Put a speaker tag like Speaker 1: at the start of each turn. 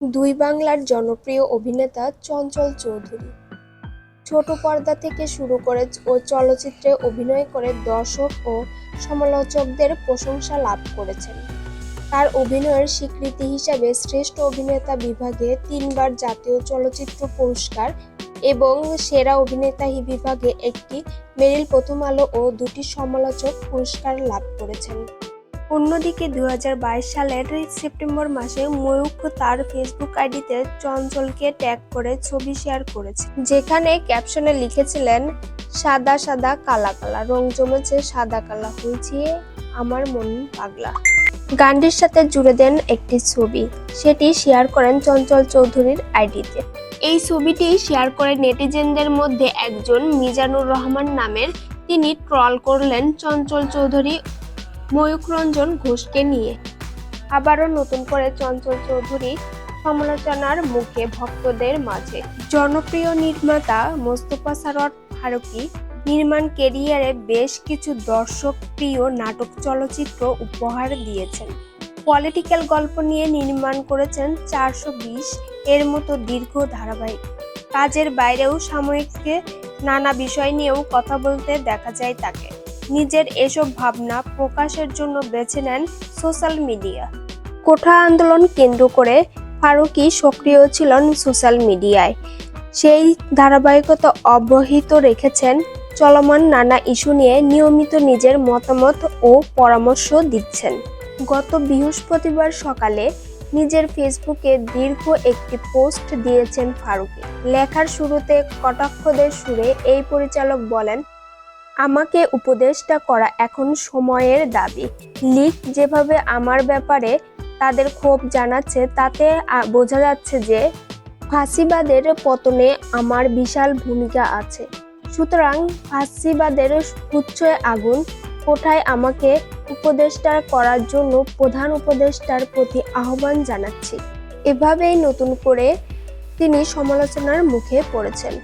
Speaker 1: দুই বাংলার জনপ্রিয় অভিনেতা চঞ্চল চৌধুরী। ছোট পর্দা থেকে শুরু করে ও চলচ্চিত্রে অভিনয় করে দর্শক ও সমালোচকদের প্রশংসা লাভ করেছেন। তার অভিনয়ের স্বীকৃতি হিসাবে শ্রেষ্ঠ অভিনেতা বিভাগে তিনবার জাতীয় চলচ্চিত্র পুরস্কার এবং সেরা অভিনেতা বিভাগে একটি, মেরিল প্রথম আলো ও দুটি সমালোচক পুরস্কার লাভ করেছেন। অন্যদিকে দু হাজার বাইশ সালের সেপ্টেম্বর মাসে ময়ূখ তার ফেসবুক আইডিতে চঞ্চলকে ট্যাগ করে ছবি শেয়ার করেছে, যেখানে ক্যাপশনে লিখেছিলেন, সাদা সাদা কালা কালা, রং জমেছে সাদা কালা হয়েছে, আমার মন পাগলা। গানটির সাথে জুড়ে দেন একটি ছবি, সেটি শেয়ার করেন চঞ্চল চৌধুরীর আইডিতে। এই ছবিটি শেয়ার করে নেটিজেনদের মধ্যে একজন মিজানুর রহমান নামের, তিনি ট্রল করলেন চঞ্চল চৌধুরী ময়ূখ রঞ্জন ঘোষকে নিয়ে। আবারও নতুন করে চঞ্চল চৌধুরী সমালোচনার মুখে ভক্তদের মাঝে। জনপ্রিয় নির্মাতা মোস্তফা সারোয়ার ফারুকী নির্মাণ কেরিয়ারে বেশ কিছু দর্শক প্রিয় নাটক চলচ্চিত্র উপহার দিয়েছেন। পলিটিক্যাল গল্প নিয়ে নির্মাণ করেছেন চারশো বিশ এর মতো দীর্ঘ ধারাবাহিক। কাজের বাইরেও সাময়িককে নানা বিষয় নিয়েও কথা বলতে দেখা যায় তাকে। নিজের এসব ভাবনা প্রকাশের জন্য বেছে নেন সোশ্যাল মিডিয়া। কোঠা আন্দোলন কেন্দ্র করে ফারুকি সক্রিয় ছিলেন সোশ্যাল মিডিয়ায়। সেই ধারাবাহিকতা অব্যাহত রেখেছেন চলমান নানা ইস্যু নিয়ে নিয়মিত নিজের মতামত ও পরামর্শ দিচ্ছেন। গত বৃহস্পতিবার সকালে নিজের ফেসবুকে দীর্ঘ একটি পোস্ট দিয়েছেন ফারুকি। লেখার শুরুতে কটাক্ষদের সুরে এই পরিচালক বলেন আমাকে উপদেশটা করা এখন সময়ের দাবি। লিক যেভাবে আমার ব্যাপারে তাদের ক্ষোভ জানাচ্ছে, তাতে বোঝা যাচ্ছে যে ফাঁসিবাদের পতনে আমার বিশাল ভূমিকা আছে। সুতরাং ফাঁসিবাদের উচ্চয় আগুন কোঠায় আমাকে উপদেষ্টা করার জন্য প্রধান উপদেষ্টার প্রতি আহ্বান জানাচ্ছি। এভাবেই নতুন করে তিনি সমালোচনার মুখে পড়েছেন।